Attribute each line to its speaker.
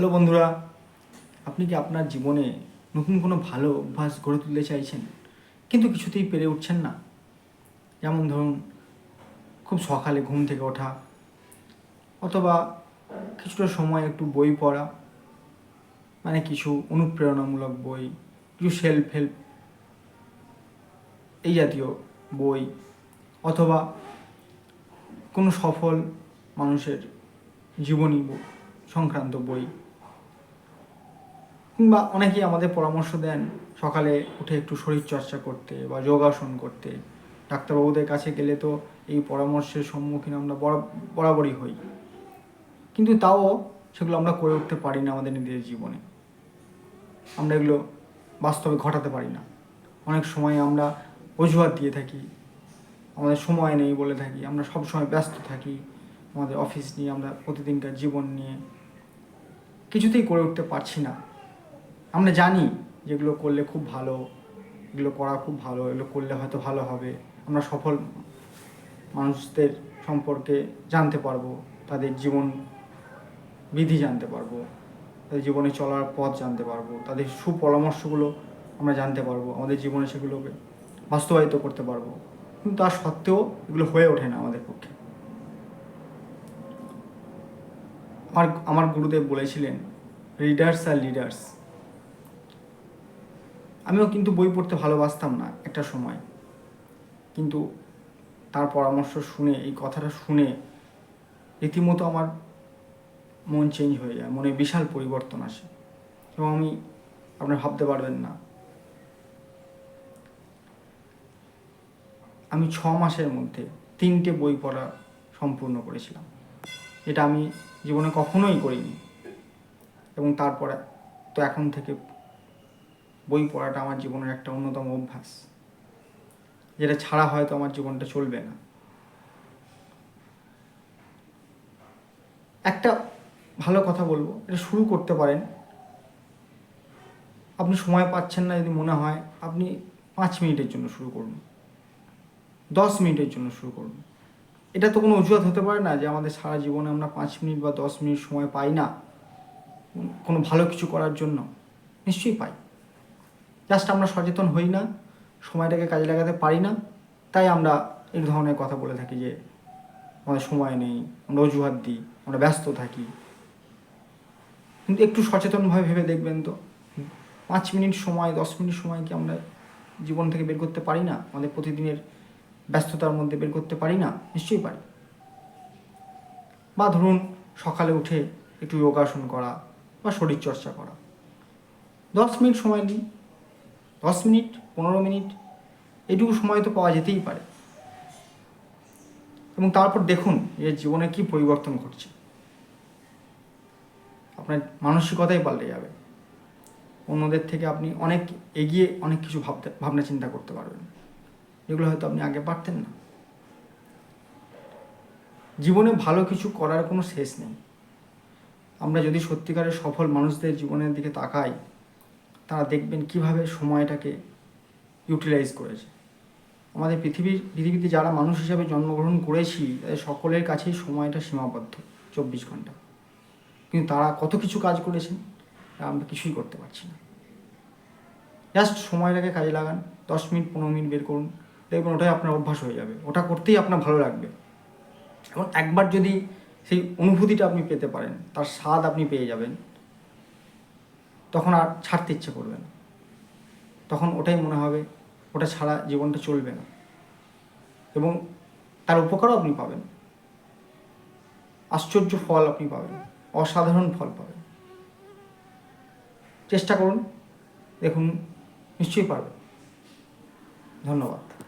Speaker 1: Hello বন্ধুরা, আপনি কি আপনার জীবনে নতুন কোনো ভালো অভ্যাস গড়ে তুলতে চাইছেন? কিন্তু কিছুতেই পেরে উঠছেন না। যেমন ধরুন, খুব সকালে ঘুম থেকে ওঠা, অথবা কিছুটা সময় একটু বই পড়া মানে কিছু অনুপ্রেরণামূলক বই, কিছু সেলফ হেল্প এই জাতীয় বই, অথবা কোনো সফল মানুষের জীবনী সংক্রান্ত বই। কিংবা অনেকেই আমাদের পরামর্শ দেন সকালে উঠে একটু শরীর চর্চা করতে বা যোগাসন করতে। ডাক্তারবাবুদের কাছে গেলে তো এই পরামর্শের সম্মুখীন আমরা বরা- বরাবরই হই। কিন্তু তাও সেগুলো আমরা করে উঠতে পারি না আমাদের নিজেদের জীবনে। আমরা এগুলো বাস্তবে ঘটাতে পারি না। অনেক সময় আমরা অজুহাত দিয়ে থাকি। আমাদের সময় নেই বলে থাকি। আমরা সব সময় ব্যস্ত থাকি। আমাদের অফিস নিয়ে, আমরা প্রতিদিনকার জীবন নিয়ে কিছুতেই করে উঠতে পারছি না। আমরা জানি যেগুলো করলে খুব ভালো, এগুলো করা খুব ভালো, এগুলো করলে হয়তো ভালো হবে। আমরা সফল মানুষদের সম্পর্কে জানতে পারব, তাদের জীবন বিধি জানতে পারব, তাদের জীবনে চলার পথ জানতে পারব, তাদের সুপরামর্শগুলো আমরা জানতে পারব, আমাদের জীবনে সেগুলোকে বাস্তবায়িত করতে পারব। কিন্তু তা সত্ত্বেও এগুলো হয়ে ওঠে না আমাদের পক্ষে। আমার আমার গুরুদেব বলেছিলেন রিডার্স আর লিডার্স আমিও কিন্তু বই পড়তে ভালোবাসতাম না একটা সময়। কিন্তু তার পরামর্শ শুনে, এই কথাটা শুনে রীতিমতো আমার মন চেঞ্জ হয়ে যায়, মনে বিশাল পরিবর্তন আসে এবং আমি আপনার ভাবতে পারবেন না। আমি ছ মাসের মধ্যে তিনটে বই পড়া সম্পূর্ণ করেছিলাম। এটা আমি জীবনে কখনোই করিনি এবং তারপরে তো এখন থেকে বই পড়াটা আমার জীবনের একটা অন্যতম অভ্যাস। যেটা ছাড়া হয়তো আমার জীবনটা চলবে না। একটা ভালো কথা বলব, এটা শুরু করতে পারেন। আপনি সময় পাচ্ছেন না যদি মনে হয়, আপনি পাঁচ মিনিটের জন্য শুরু করুন। দশ মিনিটের জন্য শুরু করুন। এটা তো কোনো অজুহাত হতে পারে না যে আমাদের সারা জীবনে আমরা পাঁচ মিনিট বা দশ মিনিট সময় পাই না। কোনো ভালো কিছু করার জন্য। নিশ্চয়ই পাই। জাস্ট আমরা সচেতন হই না, সময়টাকে কাজে লাগাতে পারি না, তাই আমরা এই ধরনের কথা বলে থাকি যে, আমাদের সময় নেই, আমরা অজুহাত দিই, আমরা ব্যস্ত থাকি। কিন্তু একটু সচেতনভাবে ভেবে দেখবেন তো, পাঁচ মিনিট সময়, দশ মিনিট সময় কি আমরা জীবন থেকে বের করতে পারি না? আমাদের প্রতিদিনের ব্যস্ততার মধ্যে বের করতে পারি না? নিশ্চয়ই পারি। বা ধরুন, সকালে উঠে একটু যোগাসন করা বা শরীরচর্চা করা। দশ মিনিট সময় নিন দশ মিনিট, পনেরো মিনিট, এটুকু সময় তো পাওয়া যেতেই পারে। এবং তারপর দেখুন যে জীবনে কি পরিবর্তন ঘটছে। আপনার মানসিকতাই পাল্টে যাবে। অন্যদের থেকে আপনি অনেক এগিয়ে অনেক কিছু ভাবতে, ভাবনা চিন্তা করতে পারবেন। যেগুলো হয়তো আপনি আগে পারতেন না। জীবনে ভালো কিছু করার কোনো শেষ নেই। আমরা যদি সত্যিকারের সফল মানুষদের জীবনের দিকে তাকাই তারা দেখবেন কীভাবে সময়টাকে ইউটিলাইজ করেছে। আমাদের পৃথিবীর, পৃথিবীতে যারা মানুষ হিসাবে জন্মগ্রহণ করেছি, তাদের সকলের কাছেই সময়টা সীমাবদ্ধ, চব্বিশ ঘণ্টা। কিন্তু তারা কত কিছু কাজ করেছেন আমরা কিছুই করতে পারছি না। জাস্ট সময়টাকে কাজে লাগান, দশ মিনিট, পনেরো মিনিট বের করুন, দেখবেন ওটাই আপনার অভ্যাস হয়ে যাবে। ওটা করতেই আপনার ভালো লাগবে। এবং একবার যদি সেই অনুভূতিটা আপনি পেতে পারেন, তার স্বাদ আপনি পেয়ে যাবেন তখন আর ছাড়তে ইচ্ছে করবে না। তখন ওটাই মনে হবে, ওটা ছাড়া জীবনটা চলবে না। এবং তার উপকারও আপনি পাবেন। আশ্চর্য ফল আপনি পাবেন, অসাধারণ ফল পাবেন। চেষ্টা করুন, দেখুন, নিশ্চয়ই পারবেন। ধন্যবাদ।